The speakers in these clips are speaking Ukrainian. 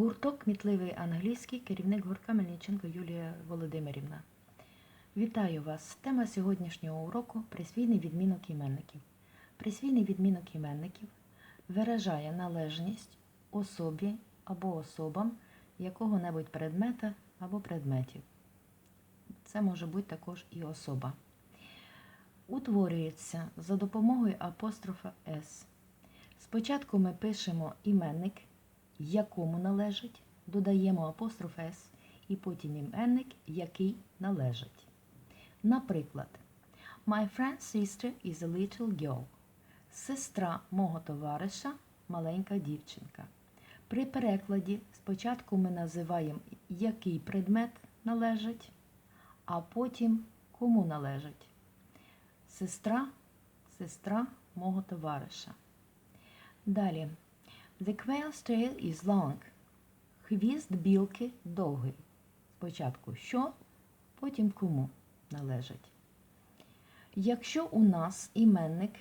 Гурток Кмітливий англійський, керівник гуртка Мельниченко Юлія Володимирівна. Вітаю вас! Тема сьогоднішнього уроку присвійний відмінок іменників. Присвійний відмінок іменників виражає належність особі або особам якого-небудь предмета або предметів. Це може бути також і особа. Утворюється за допомогою апострофа С. Спочатку ми пишемо іменник, якому належить, додаємо апостроф С і потім іменник, який належить. Наприклад, My friend's sister is a little girl. Сестра мого товариша маленька дівчинка. При перекладі спочатку ми називаємо, який предмет належить, а потім кому належить. Сестра, сестра мого товариша. Далі. The quail's tail is long. Хвіст білки довгий. Спочатку що, потім кому належить. Якщо у нас іменник,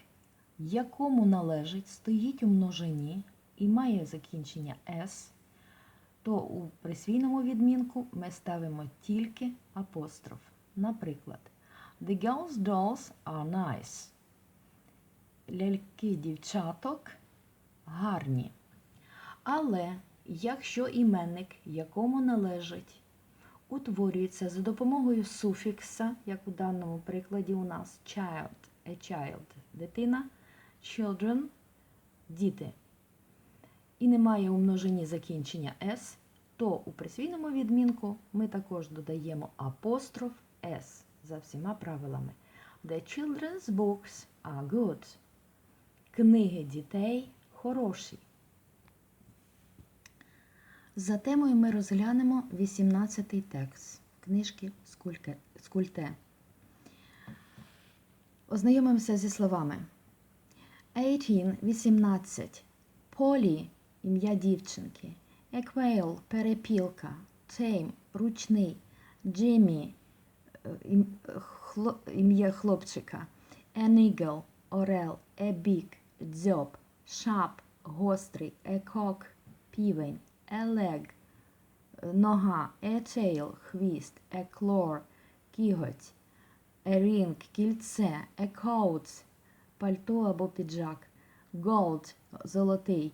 якому належить, стоїть у множині і має закінчення S, то у присвійному відмінку ми ставимо тільки апостроф. Наприклад, The girls' dolls are nice. Ляльки дівчаток гарні. Але якщо іменник, якому належить, утворюється за допомогою суфікса, як у даному прикладі у нас child, a child, дитина, children, діти, і немає у множині закінчення S, то у присвійному відмінку ми також додаємо апостроф S за всіма правилами. The children's books are good. Книги дітей хороші. За темою ми розглянемо 18-й текст книжки Скульте. Ознайомимося зі словами. 18 – 18. Полі – ім'я дівчинки. Еквейл – перепілка. Тейм – ручний. Джиммі е, ім'я хлопчика. Eagle – орел. Big – дзьоб. Sharp – гострий. Cock – півень. A leg – нога. A tail – хвіст. A claw – кіготь. A ring – кільце. A coat – пальто або піджак. Gold – золотий.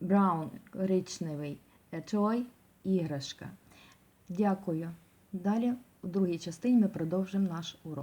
Brown – коричневий. A toy – іграшка. Дякую. Далі у другій частині ми продовжимо наш урок.